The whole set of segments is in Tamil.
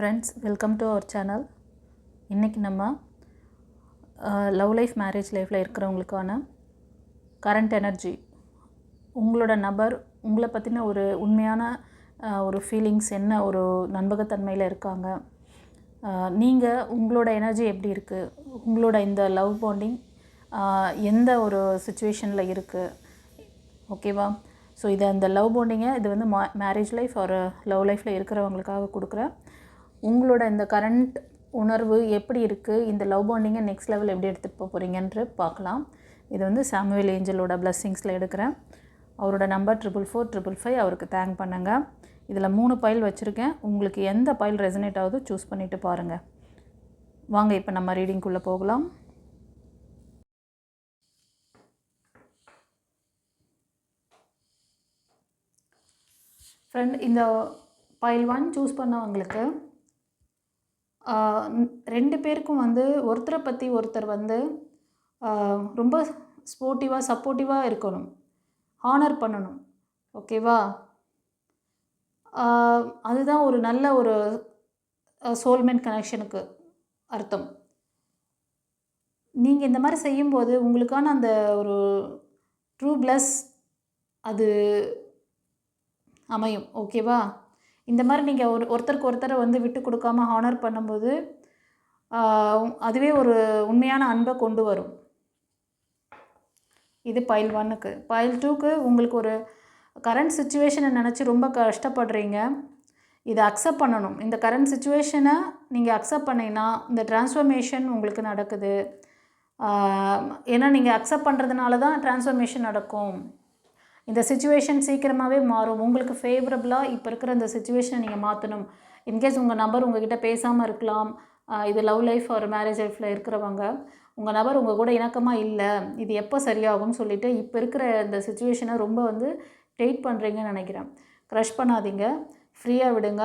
Friends welcome to our channel இன்றைக்கி நம்ம லவ் லைஃப் மேரேஜ் லைஃப்பில் இருக்கிறவங்களுக்கான கரண்ட் எனர்ஜி உங்களோட நபர் உங்களை பற்றின ஒரு உண்மையான ஒரு ஃபீலிங்ஸ் என்ன ஒரு நண்பகத்தன்மையில் இருக்காங்க? நீங்கள் உங்களோட எனர்ஜி எப்படி இருக்குது உங்களோட இந்த லவ் பாண்டிங் எந்த ஒரு சுச்சுவேஷனில் இருக்குது ஓகேவா ஸோ இது அந்த லவ் பாண்டிங்கை இது வந்து மா மேரேஜ் லைஃப் ஒரு லவ் லைஃப்பில் இருக்கிறவங்களுக்காக கொடுக்குறேன் உங்களோட இந்த கரண்ட் உணர்வு எப்படி இருக்குது இந்த லவ் பாண்டிங்கை நெக்ஸ்ட் லெவல் எப்படி எடுத்துகிட்டு போக போகிறீங்கன்று பார்க்கலாம். இது வந்து சாமுவேல் ஏஞ்சலோட பிளஸ்ஸிங்ஸில் எடுக்கிறேன். அவரோட number triple four triple five அவருக்கு தேங்க் பண்ணுங்கள் இதில் மூணு பைல் வச்சுருக்கேன். உங்களுக்கு எந்த பைல் ரெசனேட் ஆகுதோ சூஸ் பண்ணிவிட்டு பாருங்கள் வாங்க இப்போ நம்ம ரீடிங்குள்ளே போகலாம். ஃப்ரெண்ட் இந்த பைல் ஒன் சூஸ் பண்ணவங்களுக்கு ரெண்டு பேருக்கும் வந்து ஒருத்தரை பற்றி ஒருத்தர் வந்து ரொம்ப ஸ்போர்ட்டிவாக சப்போர்ட்டிவாக இருக்கணும். ஹானர் பண்ணணும். ஓகேவா அதுதான் ஒரு நல்ல ஒரு சோல்மெண்ட் கனெக்ஷனுக்கு அர்த்தம். நீங்கள் இந்த மாதிரி செய்யும்போது உங்களுக்கான அந்த ஒரு ட்ரூ ப்ளஸ் அது அமையும். ஓகேவா இந்த மாதிரி நீங்கள் ஒரு ஒருத்தருக்கு ஒருத்தரை வந்து விட்டு கொடுக்காம ஹானர் பண்ணும்போது அதுவே ஒரு உண்மையான அன்பை கொண்டு வரும். இது பைல் ஒன்னுக்கு பைல் டூக்கு உங்களுக்கு ஒரு கரண்ட் சுச்சுவேஷனை நினச்சி ரொம்ப கஷ்டப்படுறீங்க. இதை அக்செப்ட் பண்ணணும். இந்த கரண்ட் சுச்சுவேஷனை நீங்கள் அக்செப்ட் பண்ணீங்கன்னா இந்த டிரான்ஸ்ஃபர்மேஷன் உங்களுக்கு நடக்குது. ஏன்னா நீங்கள் அக்செப்ட் பண்ணுறதுனால தான் டிரான்ஸ்ஃபர்மேஷன் நடக்கும். இந்த சுச்சுவேஷன் சீக்கிரமாகவே மாறும். உங்களுக்கு ஃபேவரபுளாக இப்போ இருக்கிற இந்த சுச்சுவேஷனை நீங்கள் மாற்றணும் இன்கேஸ் உங்கள் நபர் உங்ககிட்ட பேசாமல் இருக்கலாம். இது லவ் லைஃப் ஒரு மேரேஜ் லைஃப்பில் இருக்கிறவங்க உங்கள் நபர் உங்கள் கூட இணக்கமாக இல்லை இது எப்போ சரியாகும்னு சொல்லிவிட்டு இப்போ இருக்கிற இந்த சுச்சுவேஷனை ரொம்ப வந்து டெய்ட் பண்ணுறீங்கன்னு நினைக்கிறேன். க்ரஷ் பண்ணாதீங்க. ஃப்ரீயாக விடுங்க.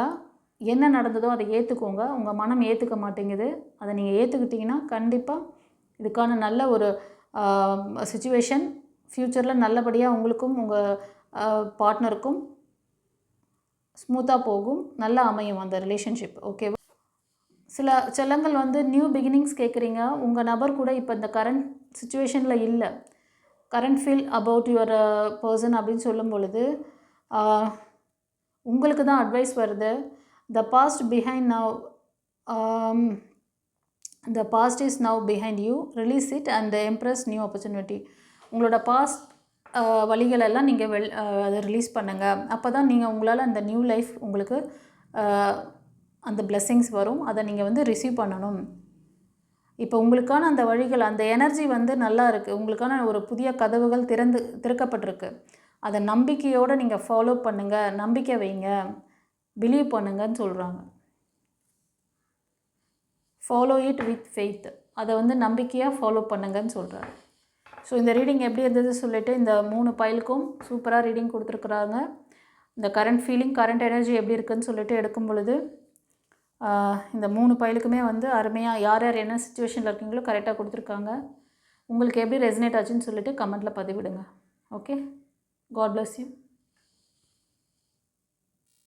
என்ன நடந்ததோ அதை ஏற்றுக்கோங்க உங்கள் மனம் ஏற்றுக்க மாட்டேங்குது. அதை நீங்கள் ஏற்றுக்கிட்டிங்கன்னா கண்டிப்பாக இதுக்கான நல்ல ஒரு சுச்சுவேஷன் ஃப்யூச்சரில் நல்லபடியாக உங்களுக்கும் உங்கள் பார்ட்னருக்கும் ஸ்மூத்தாக போகும். நல்லா அமையும் அந்த ரிலேஷன்ஷிப் ஓகேவா சில செல்லங்கள் வந்து நியூ பிகினிங்ஸ் கேட்குறீங்க உங்கள் நபர் கூட இப்போ இந்த கரண்ட் சுச்சுவேஷனில் இல்லை. Current feel about your person அப்படின்னு சொல்லும் பொழுது உங்களுக்கு தான் அட்வைஸ் வருது. The past behind now the past is now behind you release it and embrace new opportunity உங்களோட பாஸ்ட் வழிகளெல்லாம் நீங்கள் வெள் அதை ரிலீஸ் பண்ணுங்கள் அப்போ தான் நீங்கள் உங்களால் அந்த நியூ லைஃப் உங்களுக்கு அந்த பிளெஸ்ஸிங்ஸ் வரும். அதை நீங்கள் வந்து ரிசீவ் பண்ணணும். இப்போ உங்களுக்கான அந்த வழிகள் அந்த எனர்ஜி வந்து நல்லா இருக்குது உங்களுக்கான ஒரு புதிய கதவுகள் திறந்து திறக்கப்பட்டிருக்கு. அதை நம்பிக்கையோடு நீங்கள் ஃபாலோ பண்ணுங்கள் நம்பிக்கை வைங்க. பிலீவ் பண்ணுங்கன்னு சொல்கிறாங்க ஃபாலோ இட் வித் ஃபெய்த் அதை வந்து நம்பிக்கையாக ஃபாலோ பண்ணுங்கன்னு சொல்கிறாரு ஸோ இந்த ரீடிங் எப்படி இருந்தது சொல்லிட்டு இந்த மூணு பைலுக்கும் சூப்பராக ரீடிங் கொடுத்துருக்குறாங்க. இந்த கரண்ட் ஃபீலிங் கரண்ட் எனர்ஜி எப்படி இருக்குதுன்னு சொல்லிட்டு எடுக்கும் பொழுது இந்த மூணு பைலுக்குமே வந்து அருமையாக யார் யார் என்ன சுச்சுவேஷனில் இருக்கீங்களோ கரெக்டாக கொடுத்துருக்காங்க. உங்களுக்கு எப்படி ரெசனேட் ஆச்சுன்னு சொல்லிட்டு கமெண்ட்டில் பதிவிடுங்க. Okay God bless you